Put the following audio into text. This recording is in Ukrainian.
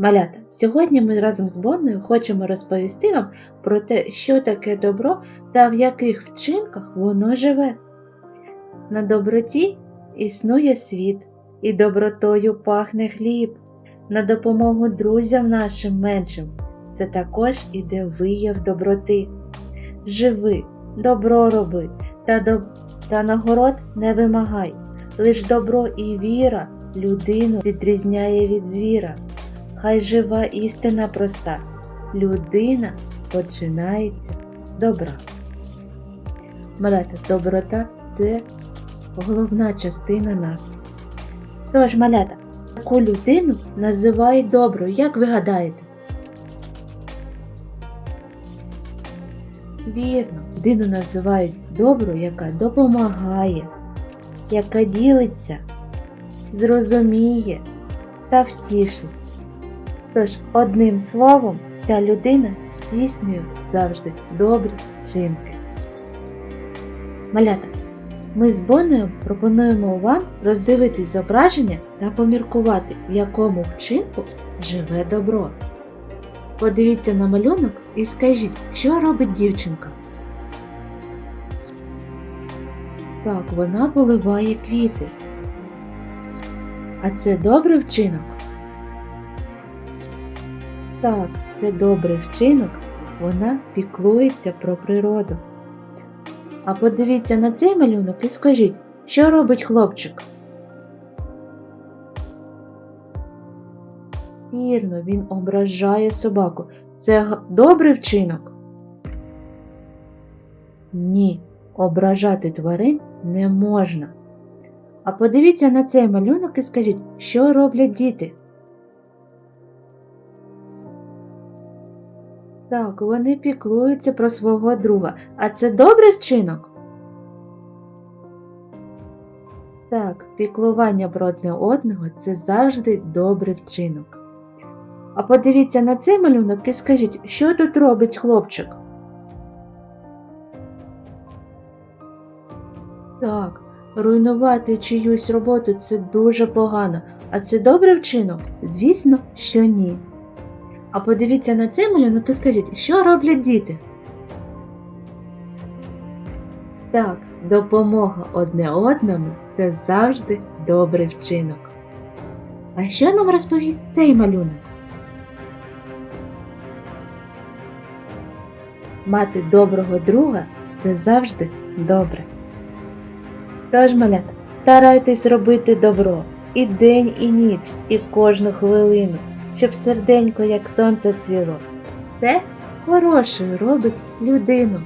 Малята, сьогодні ми разом з Бонною хочемо розповісти вам про те, що таке добро та в яких вчинках воно живе. На доброті існує світ, і добротою пахне хліб. На допомогу друзям нашим меншим це також іде вияв доброти. Живи, добро роби, та, доб... та нагород не вимагай. Лиш добро і віра людину відрізняє від звіра. Хай жива істина проста. Людина починається з добра. Малята, доброта це головна частина нас. Тож, малята, таку людину називають доброю, як ви гадаєте? Вірно, людину називають доброю, яка допомагає, яка ділиться, зрозуміє та втішить. Тож, одним словом, ця людина здійснює завжди добрі вчинки. Малята, ми з Бонною пропонуємо вам роздивитись зображення та поміркувати, в якому вчинку живе добро. Подивіться на малюнок і скажіть, що робить дівчинка. Так, вона поливає квіти. А це добрий вчинок? Так, це добрий вчинок, вона піклується про природу. А подивіться на цей малюнок і скажіть, що робить хлопчик? Вірно, він ображає собаку. Це добрий вчинок? Ні, ображати тварин не можна. А подивіться на цей малюнок і скажіть, що роблять діти? Так, вони піклуються про свого друга. А це добрий вчинок? Так, піклування про одне одного це завжди добрий вчинок. А подивіться на цей малюнок і скажіть, що тут робить хлопчик? Так, руйнувати чиюсь роботу це дуже погано. А це добрий вчинок? Звісно, що ні. А подивіться на цей малюнок і скажіть, що роблять діти? Так, допомога одне одному це завжди добрий вчинок. А що нам розповість цей малюнок? Мати доброго друга це завжди добре. Тож, малята, старайтесь робити добро і день, і ніч, і кожну хвилину, щоб серденько, як сонце цвіло. Це хорошою робить людину.